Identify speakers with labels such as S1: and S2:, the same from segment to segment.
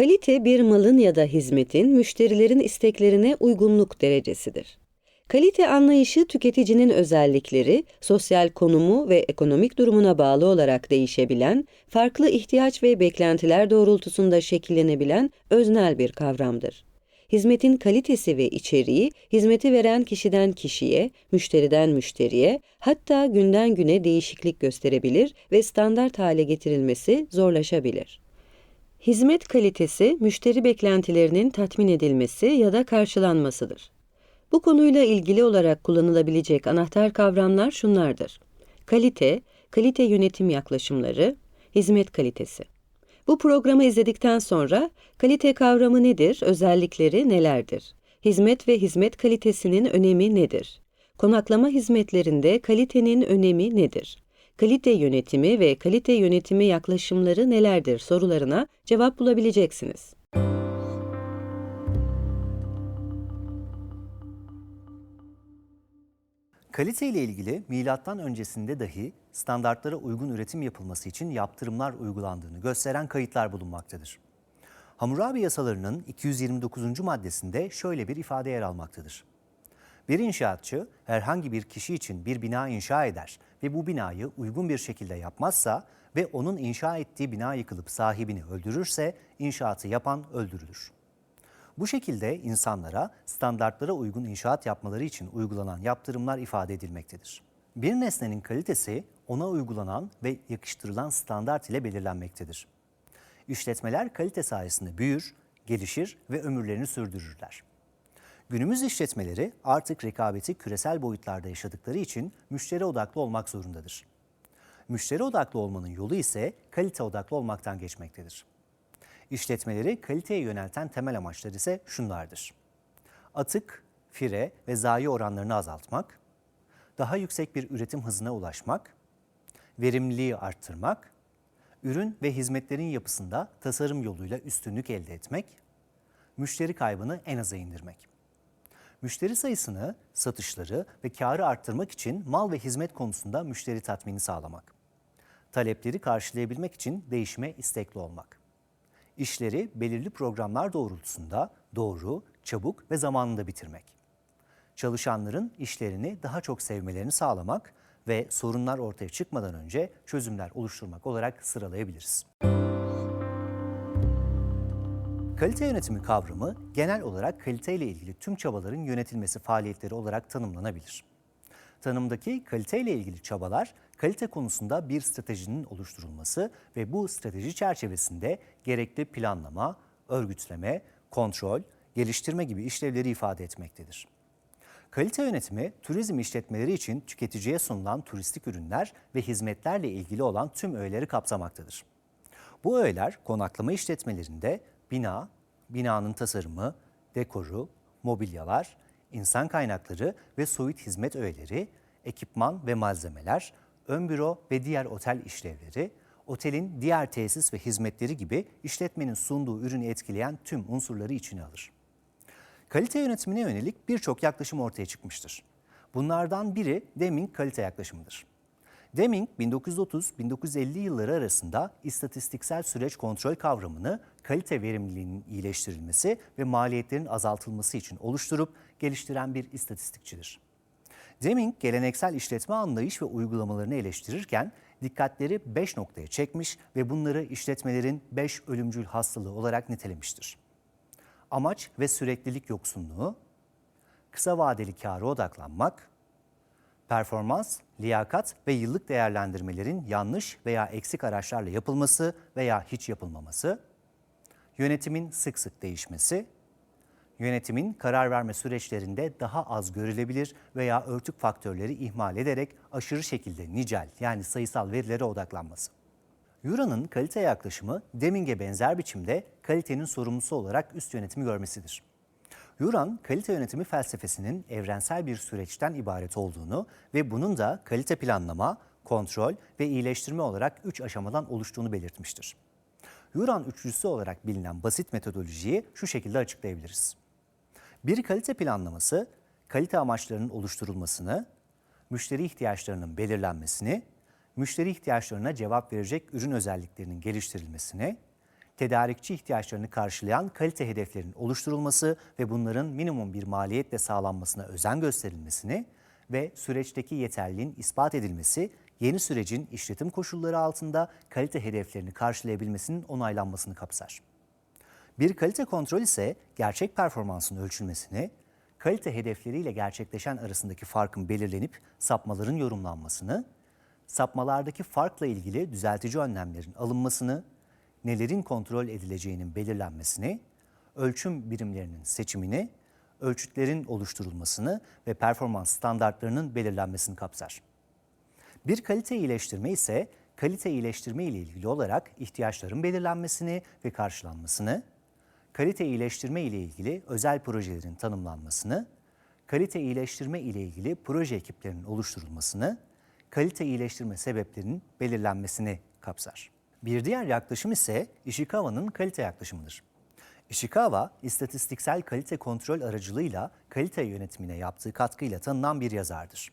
S1: Kalite bir malın ya da hizmetin müşterilerin isteklerine uygunluk derecesidir. Kalite anlayışı tüketicinin özellikleri, sosyal konumu ve ekonomik durumuna bağlı olarak değişebilen, farklı ihtiyaç ve beklentiler doğrultusunda şekillenebilen öznel bir kavramdır. Hizmetin kalitesi ve içeriği, hizmeti veren kişiden kişiye, müşteriden müşteriye, hatta günden güne değişiklik gösterebilir ve standart hale getirilmesi zorlaşabilir. Hizmet kalitesi, müşteri beklentilerinin tatmin edilmesi ya da karşılanmasıdır. Bu konuyla ilgili olarak kullanılabilecek anahtar kavramlar şunlardır. Kalite, kalite yönetim yaklaşımları, hizmet kalitesi. Bu programı izledikten sonra kalite kavramı nedir, özellikleri nelerdir? Hizmet ve hizmet kalitesinin önemi nedir? Konaklama hizmetlerinde kalitenin önemi nedir? Kalite yönetimi ve kalite yönetimi yaklaşımları nelerdir sorularına cevap bulabileceksiniz.
S2: Kalite ile ilgili milattan öncesinde dahi standartlara uygun üretim yapılması için yaptırımlar uygulandığını gösteren kayıtlar bulunmaktadır. Hammurabi yasalarının 229. maddesinde şöyle bir ifade yer almaktadır. Bir inşaatçı herhangi bir kişi için bir bina inşa eder ve bu binayı uygun bir şekilde yapmazsa ve onun inşa ettiği bina yıkılıp sahibini öldürürse inşaatı yapan öldürülür. Bu şekilde insanlara standartlara uygun inşaat yapmaları için uygulanan yaptırımlar ifade edilmektedir. Bir nesnenin kalitesi ona uygulanan ve yakıştırılan standart ile belirlenmektedir. İşletmeler kalite sayesinde büyür, gelişir ve ömürlerini sürdürürler. Günümüz işletmeleri artık rekabeti küresel boyutlarda yaşadıkları için müşteri odaklı olmak zorundadır. Müşteri odaklı olmanın yolu ise kalite odaklı olmaktan geçmektedir. İşletmeleri kaliteye yönelten temel amaçlar ise şunlardır. Atık, fire ve zayi oranlarını azaltmak, daha yüksek bir üretim hızına ulaşmak, verimliliği arttırmak, ürün ve hizmetlerin yapısında tasarım yoluyla üstünlük elde etmek, müşteri kaybını en aza indirmek. Müşteri sayısını, satışları ve karı arttırmak için mal ve hizmet konusunda müşteri tatmini sağlamak. Talepleri karşılayabilmek için değişime istekli olmak. İşleri belirli programlar doğrultusunda doğru, çabuk ve zamanında bitirmek. Çalışanların işlerini daha çok sevmelerini sağlamak ve sorunlar ortaya çıkmadan önce çözümler oluşturmak olarak sıralayabiliriz. Kalite yönetimi kavramı genel olarak kalite ile ilgili tüm çabaların yönetilmesi faaliyetleri olarak tanımlanabilir. Tanımdaki kalite ile ilgili çabalar, kalite konusunda bir stratejinin oluşturulması ve bu strateji çerçevesinde gerekli planlama, örgütleme, kontrol, geliştirme gibi işlevleri ifade etmektedir. Kalite yönetimi, turizm işletmeleri için tüketiciye sunulan turistik ürünler ve hizmetlerle ilgili olan tüm öğeleri kapsamaktadır. Bu öğeler konaklama işletmelerinde bina, binanın tasarımı, dekoru, mobilyalar, insan kaynakları ve soyut hizmet öğeleri, ekipman ve malzemeler, ön büro ve diğer otel işlevleri, otelin diğer tesis ve hizmetleri gibi işletmenin sunduğu ürünü etkileyen tüm unsurları içine alır. Kalite yönetimine yönelik birçok yaklaşım ortaya çıkmıştır. Bunlardan biri Deming kalite yaklaşımıdır. Deming 1930-1950 yılları arasında istatistiksel süreç kontrol kavramını kalite verimliliğinin iyileştirilmesi ve maliyetlerin azaltılması için oluşturup geliştiren bir istatistikçidir. Deming geleneksel işletme anlayış ve uygulamalarını eleştirirken dikkatleri 5 noktaya çekmiş ve bunları işletmelerin 5 ölümcül hastalığı olarak nitelemiştir. Amaç ve süreklilik yoksunluğu, kısa vadeli kâra odaklanmak, performans, liyakat ve yıllık değerlendirmelerin yanlış veya eksik araçlarla yapılması veya hiç yapılmaması, yönetimin sık sık değişmesi, yönetimin karar verme süreçlerinde daha az görülebilir veya örtük faktörleri ihmal ederek aşırı şekilde nicel yani sayısal verilere odaklanması. Eura'nın kalite yaklaşımı Deming'e benzer biçimde kalitenin sorumlusu olarak üst yönetimi görmesidir. Yuran, kalite yönetimi felsefesinin evrensel bir süreçten ibaret olduğunu ve bunun da kalite planlama, kontrol ve iyileştirme olarak üç aşamadan oluştuğunu belirtmiştir. Yuran üçlüsü olarak bilinen basit metodolojiyi şu şekilde açıklayabiliriz. Bir kalite planlaması, kalite amaçlarının oluşturulmasını, müşteri ihtiyaçlarının belirlenmesini, müşteri ihtiyaçlarına cevap verecek ürün özelliklerinin geliştirilmesini, tedarikçi ihtiyaçlarını karşılayan kalite hedeflerinin oluşturulması ve bunların minimum bir maliyetle sağlanmasına özen gösterilmesini ve süreçteki yeterliliğin ispat edilmesi, yeni sürecin işletim koşulları altında kalite hedeflerini karşılayabilmesinin onaylanmasını kapsar. Bir kalite kontrol ise gerçek performansın ölçülmesini, kalite hedefleriyle gerçekleşen arasındaki farkın belirlenip sapmaların yorumlanmasını, sapmalardaki farkla ilgili düzeltici önlemlerin alınmasını, nelerin kontrol edileceğinin belirlenmesini, ölçüm birimlerinin seçimini, ölçütlerin oluşturulmasını ve performans standartlarının belirlenmesini kapsar. Bir kalite iyileştirme ise kalite iyileştirme ile ilgili olarak ihtiyaçların belirlenmesini ve karşılanmasını, kalite iyileştirme ile ilgili özel projelerin tanımlanmasını, kalite iyileştirme ile ilgili proje ekiplerinin oluşturulmasını, kalite iyileştirme sebeplerinin belirlenmesini kapsar. Bir diğer yaklaşım ise Ishikawa'nın kalite yaklaşımıdır. Ishikawa, istatistiksel kalite kontrol aracılığıyla kalite yönetimine yaptığı katkıyla tanınan bir yazardır.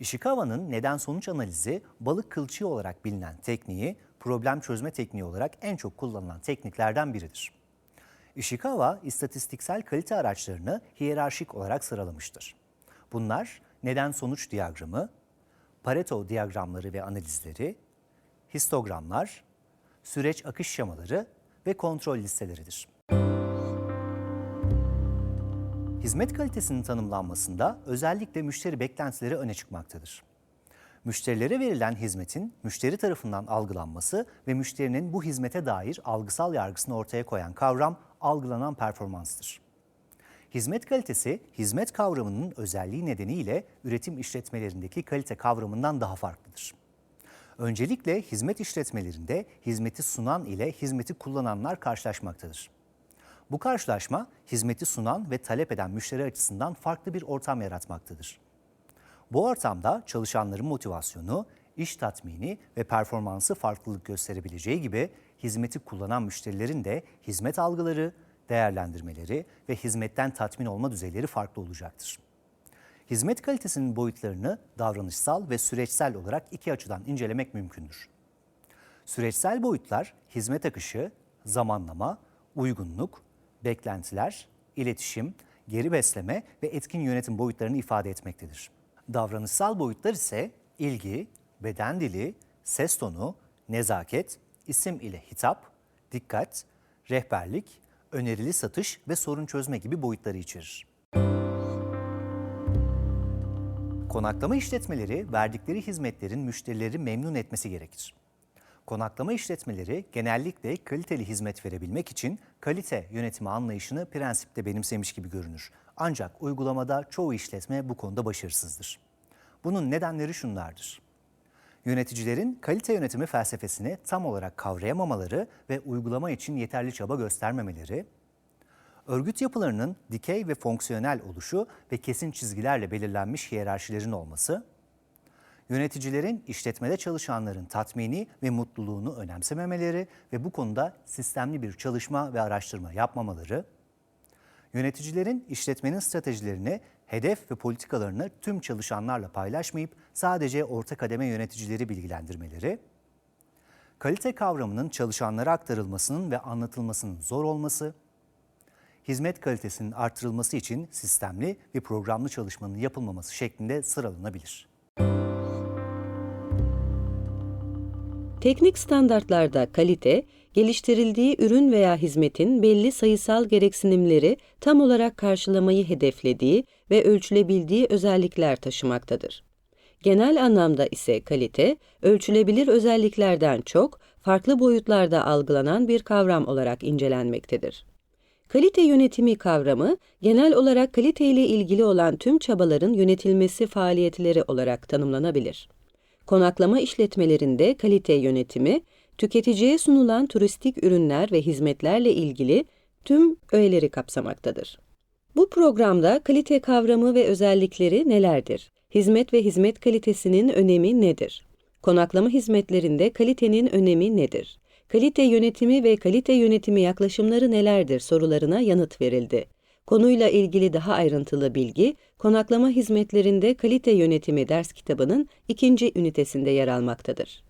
S2: Ishikawa'nın neden sonuç analizi balık kılçığı olarak bilinen tekniği problem çözme tekniği olarak en çok kullanılan tekniklerden biridir. Ishikawa istatistiksel kalite araçlarını hiyerarşik olarak sıralamıştır. Bunlar neden sonuç diyagramı, Pareto diyagramları ve analizleri, histogramlar, süreç akış şemaları ve kontrol listeleridir. Hizmet kalitesinin tanımlanmasında özellikle müşteri beklentileri öne çıkmaktadır. Müşterilere verilen hizmetin müşteri tarafından algılanması ve müşterinin bu hizmete dair algısal yargısını ortaya koyan kavram algılanan performanstır. Hizmet kalitesi, hizmet kavramının özelliği nedeniyle üretim işletmelerindeki kalite kavramından daha farklıdır. Öncelikle hizmet işletmelerinde hizmeti sunan ile hizmeti kullananlar karşılaşmaktadır. Bu karşılaşma hizmeti sunan ve talep eden müşteri açısından farklı bir ortam yaratmaktadır. Bu ortamda çalışanların motivasyonu, iş tatmini ve performansı farklılık gösterebileceği gibi hizmeti kullanan müşterilerin de hizmet algıları, değerlendirmeleri ve hizmetten tatmin olma düzeyleri farklı olacaktır. Hizmet kalitesinin boyutlarını davranışsal ve süreçsel olarak iki açıdan incelemek mümkündür. Süreçsel boyutlar hizmet akışı, zamanlama, uygunluk, beklentiler, iletişim, geri besleme ve etkin yönetim boyutlarını ifade etmektedir. Davranışsal boyutlar ise ilgi, beden dili, ses tonu, nezaket, isim ile hitap, dikkat, rehberlik, önerili satış ve sorun çözme gibi boyutları içerir. Konaklama işletmeleri verdikleri hizmetlerin müşterileri memnun etmesi gerekir. Konaklama işletmeleri genellikle kaliteli hizmet verebilmek için kalite yönetimi anlayışını prensipte benimsemiş gibi görünür. Ancak uygulamada çoğu işletme bu konuda başarısızdır. Bunun nedenleri şunlardır. Yöneticilerin kalite yönetimi felsefesini tam olarak kavrayamamaları ve uygulama için yeterli çaba göstermemeleri, örgüt yapılarının dikey ve fonksiyonel oluşu ve kesin çizgilerle belirlenmiş hiyerarşilerin olması, yöneticilerin işletmede çalışanların tatmini ve mutluluğunu önemsememeleri ve bu konuda sistemli bir çalışma ve araştırma yapmamaları, yöneticilerin işletmenin stratejilerini, hedef ve politikalarını tüm çalışanlarla paylaşmayıp sadece orta kademe yöneticileri bilgilendirmeleri, kalite kavramının çalışanlara aktarılmasının ve anlatılmasının zor olması, hizmet kalitesinin artırılması için sistemli ve programlı çalışmanın yapılmaması şeklinde sıralanabilir.
S1: Teknik standartlarda kalite, geliştirildiği ürün veya hizmetin belli sayısal gereksinimleri tam olarak karşılamayı hedeflediği ve ölçülebildiği özellikler taşımaktadır. Genel anlamda ise kalite, ölçülebilir özelliklerden çok farklı boyutlarda algılanan bir kavram olarak incelenmektedir. Kalite yönetimi kavramı, genel olarak kalite ile ilgili olan tüm çabaların yönetilmesi faaliyetleri olarak tanımlanabilir. Konaklama işletmelerinde kalite yönetimi, tüketiciye sunulan turistik ürünler ve hizmetlerle ilgili tüm öğeleri kapsamaktadır. Bu programda kalite kavramı ve özellikleri nelerdir? Hizmet ve hizmet kalitesinin önemi nedir? Konaklama hizmetlerinde kalitenin önemi nedir? Kalite yönetimi ve kalite yönetimi yaklaşımları nelerdir sorularına yanıt verildi. Konuyla ilgili daha ayrıntılı bilgi, konaklama hizmetlerinde kalite yönetimi ders kitabının ikinci ünitesinde yer almaktadır.